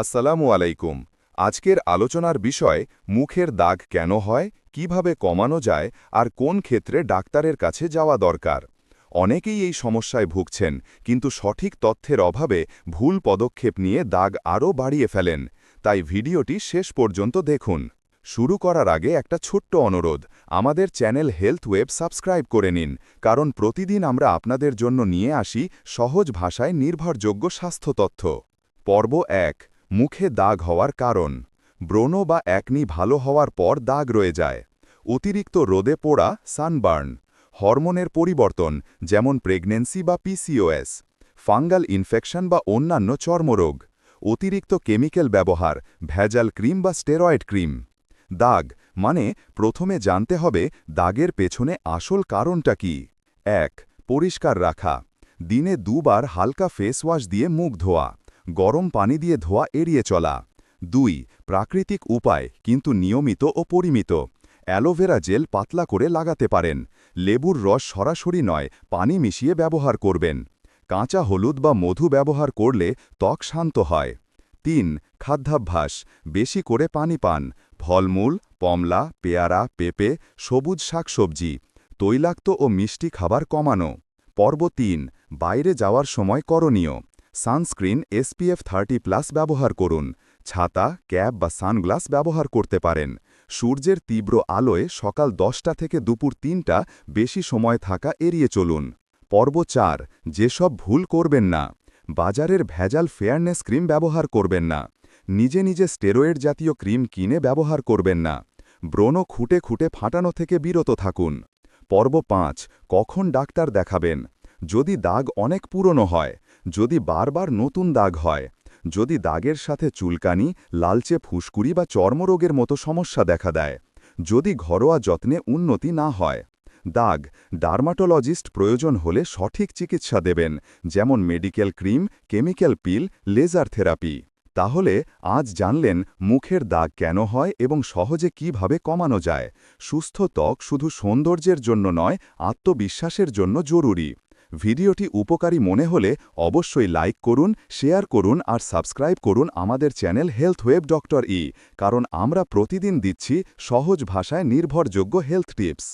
আসসালামু আলাইকুম। আজকের আলোচনার বিষয়, মুখের দাগ কেন হয়, কীভাবে কমানো যায়, আর কোন ক্ষেত্রে ডাক্তারের কাছে যাওয়া দরকার। অনেকেই এই সমস্যায় ভুগছেন, কিন্তু সঠিক তথ্যের অভাবে ভুল পদক্ষেপ নিয়ে দাগ আরও বাড়িয়ে ফেলেন। তাই ভিডিওটি শেষ পর্যন্ত দেখুন। শুরু করার আগে একটা ছোট্ট অনুরোধ, আমাদের চ্যানেল হেলথ ওয়েব সাবস্ক্রাইব করে নিন, কারণ প্রতিদিন আমরা আপনাদের জন্য নিয়ে আসি সহজ ভাষায় নির্ভরযোগ্য স্বাস্থ্য তথ্য। পর্ব এক মুখে দাগ হওয়ার কারণ। ব্রণ বা একনি ভালো হওয়ার পর দাগ রয়ে যায়। অতিরিক্ত রোদে পোড়া সানবার্ন। হরমোনের পরিবর্তন, যেমন প্রেগনেন্সি বা পিসিওএস ফাঙ্গাল ইনফেকশন বা অন্যান্য চর্মরোগ। অতিরিক্ত কেমিক্যাল ব্যবহার, ভেজাল ক্রিম বা স্টেরয়েড ক্রিম। দাগ মানে প্রথমে জানতে হবে দাগের পেছনে আসল কারণটা কি। এক, পরিষ্কার রাখা। দিনে দুবার হালকা ফেস ওয়াশ দিয়ে মুখ ধোয়া। গরম পানি দিয়ে ধোয়া এড়িয়ে চলা। দুই, প্রাকৃতিক উপায়, কিন্তু নিয়মিত ও পরিমিত। অ্যালোভেরা জেল পাতলা করে লাগাতে পারেন। লেবুর রস সরাসরি নয়, পানি মিশিয়ে ব্যবহার করবেন। কাঁচা হলুদ বা মধু ব্যবহার করলে ত্বক শান্ত হয়। তিন, খাদ্যাভ্যাস, বেশি করে পানি পান। ফলমূল পমলা পেয়ারা, পেঁপে, সবুজ শাকসবজি, তৈলাক্ত ও মিষ্টি খাবার কমানো। পর্ব তিন, বাইরে যাওয়ার সময় করণীয়। সানস্ক্রিন এসপিএফ থার্টি প্লাস ব্যবহার করুন। ছাতা, ক্যাপ বা সানগ্লাস ব্যবহার করতে পারেন। সূর্যের তীব্র আলোয় সকাল দশটা থেকে দুপুর তিনটা বেশি সময় থাকা এড়িয়ে চলুন। পর্ব চার, যেসব ভুল করবেন না। বাজারের ভেজাল ফেয়ারনেস ক্রিম ব্যবহার করবেন না। নিজে নিজে স্টেরয়েড জাতীয় ক্রিম কিনে ব্যবহার করবেন না। ব্রণ খুঁটে খুঁটে ফাটানো থেকে বিরত থাকুন। পর্ব পাঁচ, কখন ডাক্তার দেখাবেন? যদি দাগ অনেক পুরনো হয় যদি বারবার নতুন দাগ হয়, যদি দাগের সাথে চুলকানি, লালচে ফুসকুড়ি বা চর্মরোগের মতো সমস্যা দেখা দেয়, যদি ঘরোয়া যত্নে উন্নতি না হয়, দাগ, ডার্মাটোলজিস্ট প্রয়োজন হলে সঠিক চিকিৎসা দেবেন, যেমন medical cream, chemical pill, laser therapy. তাহলে আজ জানলেন মুখের দাগ কেন হয় এবং সহজে কীভাবে কমানো যায়। সুস্থ ত্বক শুধু সৌন্দর্যের জন্য নয়, আত্মবিশ্বাসের জন্য জরুরি। ভিডিওটি উপকারী মনে হলে অবশ্যই লাইক করুন, শেয়ার করুন আর সাবস্ক্রাইব করুন আমাদের চ্যানেল হেলথ ওয়েব ডক্টর ই, কারণ আমরা প্রতিদিন দিচ্ছি সহজ ভাষায় নির্ভরযোগ্য হেলথ টিপস।